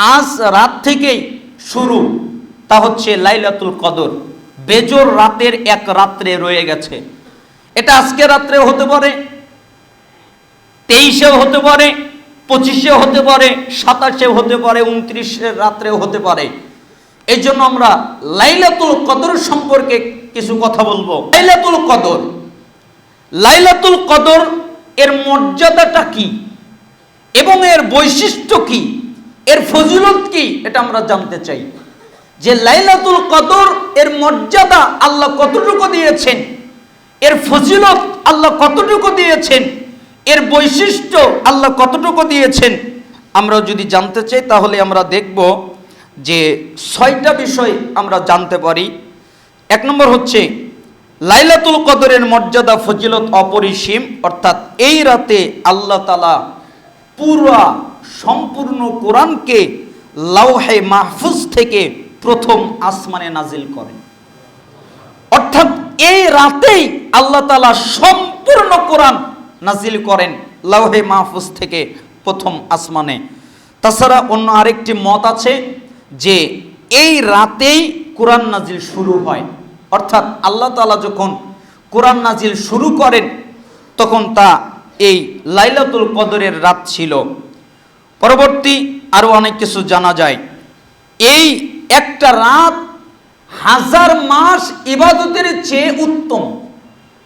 আজ রাত থেকেই শুরু। তা হচ্ছে লাইলাতুল কদর। বেজোর রাতের এক রাত্রে রয়ে গেছে। এটা আজকে রাত্রে হতে পারে, তেইশেও হতে পারে, পঁচিশেও হতে পারে, সাতাশেও হতে পারে, উনত্রিশের রাত্রেও হতে পারে। এই জন্য আমরা লাইলাতুল কদর সম্পর্কে কিছু কথা বলব। লাইলাতুল কদর। লাইলাতুল কদর এর মর্যাদাটা কি? এবং এর বৈশিষ্ট্য কি? এর ফজিলত কি? এটা আমরা জানতে চাই। যে লাইলাতুল কদর, এর মর্যাদা আল্লাহ কতটুকু দিয়েছেন? এর ফজিলত আল্লাহ কতটুকু দিয়েছেন? এর বৈশিষ্ট্য আল্লাহ কতটুকু দিয়েছেন? আমরা যদি জানতে চাই, তাহলে আমরা দেখব যে ছয়টা বিষয় আমরা জানতে পারি। এক নম্বর হচ্ছে, লাইলাতুল কদরের মর্যাদা, ফজিলত অপরিসীম, অর্থাৎ এই রাতে আল্লাহ তালা পুরা সম্পূর্ণ কোরআনকে লাউহে মাহফুজ থেকে প্রথম আসমানে নাজিল করেন। অর্থাৎ এই রাতেই আল্লাহ তালা সম্পূর্ণ কোরআন নাজিল করেন লাউহে মাহফুজ থেকে প্রথম আসমানে। তাছাড়া অন্য আরেকটি মত আছে যে এই রাতেই কোরআন নাজিল শুরু হয়। অর্থাৎ আল্লাহ তালা যখন কোরআন নাজিল শুরু করেন, তখন তা এই লাইলাতুল কদরের রাত ছিল। পরবর্তী আরও অনেক কিছু জানা যায়। এই একটা রাত হাজার মাস ইবাদতের চেয়ে উত্তম।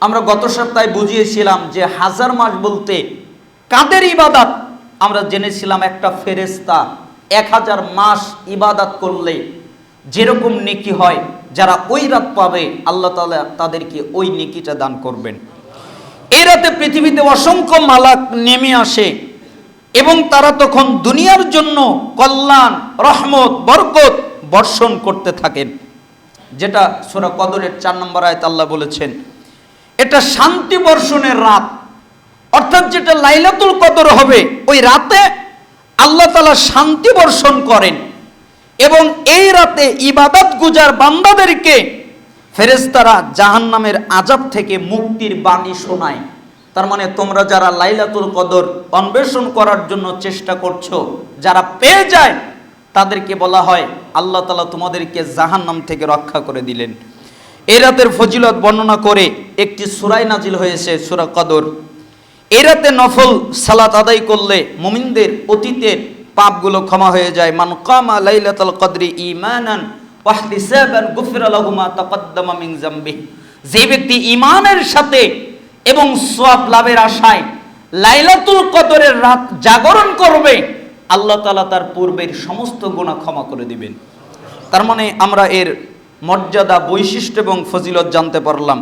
আমরা গত সপ্তাহে বুঝিয়েছিলাম যে হাজার মাস বলতে কাদের ইবাদাত? আমরা জেনেছিলাম একটা ফেরেস্তা এক হাজার মাস ইবাদাত করলে যেরকম নেকি হয়, যারা ওই রাত পাবে, আল্লাহ তাআলা তাদেরকে ওই নেকিটা দান করবেন। এই রাতে পৃথিবীতে অসংখ্য মালাক নেমে আসে। এবং তারা তখন দুনিয়ার জন্য কল্যাণ, রহমত, বরকত বর্ষণ করতে থাকেন। যেটা সোরা কদরের চার নম্বর আয়ত আল্লাহ বলেছেন, এটা শান্তি বর্ষণের রাত। অর্থাৎ যেটা লাইলাতুল কদর হবে, ওই রাতে আল্লাহ তালা শান্তি বর্ষণ করেন এবং এই রাতে ইবাদত গুজার বান্দাদেরকে ফেরেস্তারা জাহান্নামের আজাব থেকে মুক্তির বাণী শোনায়। তার মানে তোমরা যারা লাইলাতুল কদর অন্বেষণ করার জন্য চেষ্টা করছ, যারা পেয়ে যায়, তাদেরকে বলা হয় আল্লাহ তালা তোমাদেরকে জাহান্নাম থেকে রক্ষা করে দিলেন। এই রাতের ফজিলত বর্ণনা করে একটি সুরাই নাজিল হয়েছে, সুরা কদর। এই রাতে নফল সালাত আদায় করলে মুমিনদের অতীতের পাপগুলো ক্ষমা হয়ে যায়। মান কামা লাইলাতুল কদরি ঈমানান ওয়াহতিসাবান গুফিরা লাহু মা তাকাদ্দামা মিন জামবিহি। যে ব্যক্তি ঈমানের সাথে এবং সব লাভের আশায় লাইলাতুল কদরের রাত জাগরণ করবে, আল্লাহ তালা তার পূর্বের সমস্ত গোনা ক্ষমা করে দিবেন। তার মানে আমরা এর মর্যাদা, বৈশিষ্ট্য এবং ফজিলত জানতে পারলাম।